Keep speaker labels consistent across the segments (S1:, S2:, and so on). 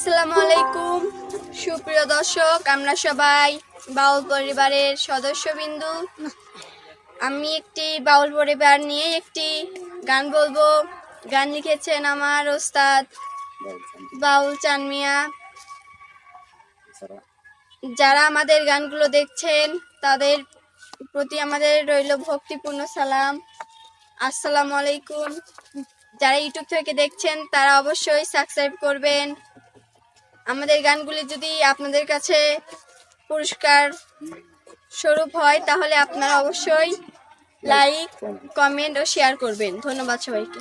S1: আসসালামু আলাইকুম সুপ্রিয় দর্শক, আমরা সবাই বাউল পরিবারের সদস্যবিন্দু। আমি একটি বাউল পরিবার নিয়ে একটি গান বলব। গান লিখেছেন আমার ওস্তাদ বাউল চানমিয়া যারা আমাদের গানগুলো দেখছেন, তাদের প্রতি আমাদের রইল ভক্তিপূর্ণ সালাম। আসসালামু আলাইকুম যারা ইউটিউব থেকে দেখছেন, তারা অবশ্যই সাবস্ক্রাইব করবেন। আমাদের গানগুলি যদি আপনাদের কাছে পুরস্কার স্বরূপ হয় তাহলে আপনারা অবশ্যই লাইক কমেন্ট ও শেয়ার করবেন। ধন্যবাদ সবাইকে।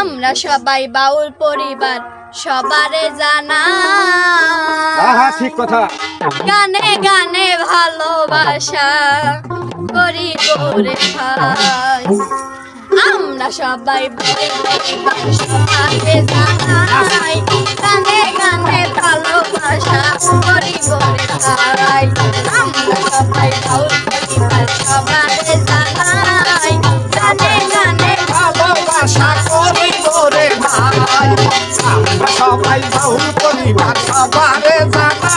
S1: আমরা সবাই বাউল পরিবার সবারে জানা।
S2: ঠিক কথা।
S1: গানে গানে ভালোবাসা করি করে ভাই। আমরা সবাই সবারে জানাই গানে গানে ভালোবাসা করি করে ভাই। আমরা সবাই বাউল সবারে জানাই গানে গানে
S2: ভালোবাসা করি তোরে ভাই আমরা সবাই বাহুল পরিবার, সবারে জানাই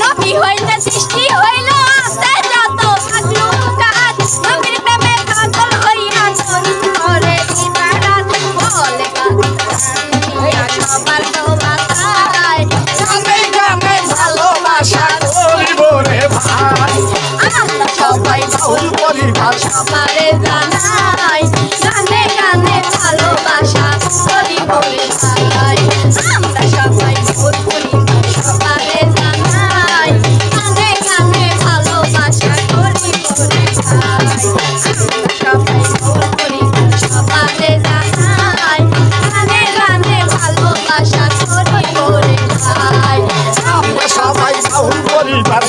S1: নবী হইতে সৃষ্টি হইল আছে যত মাসলুকাত নবীর প্রেমে পাগল হইয়া তোর মরে দিবানা বলে সবার দোবাতায়
S2: গানে গানে ভালোবাসা করিব রে ভাই।
S1: আমরা সবাই
S2: বাহুল পরিবার
S1: সবারে জানাই সবাই সাউন্ড পরিবার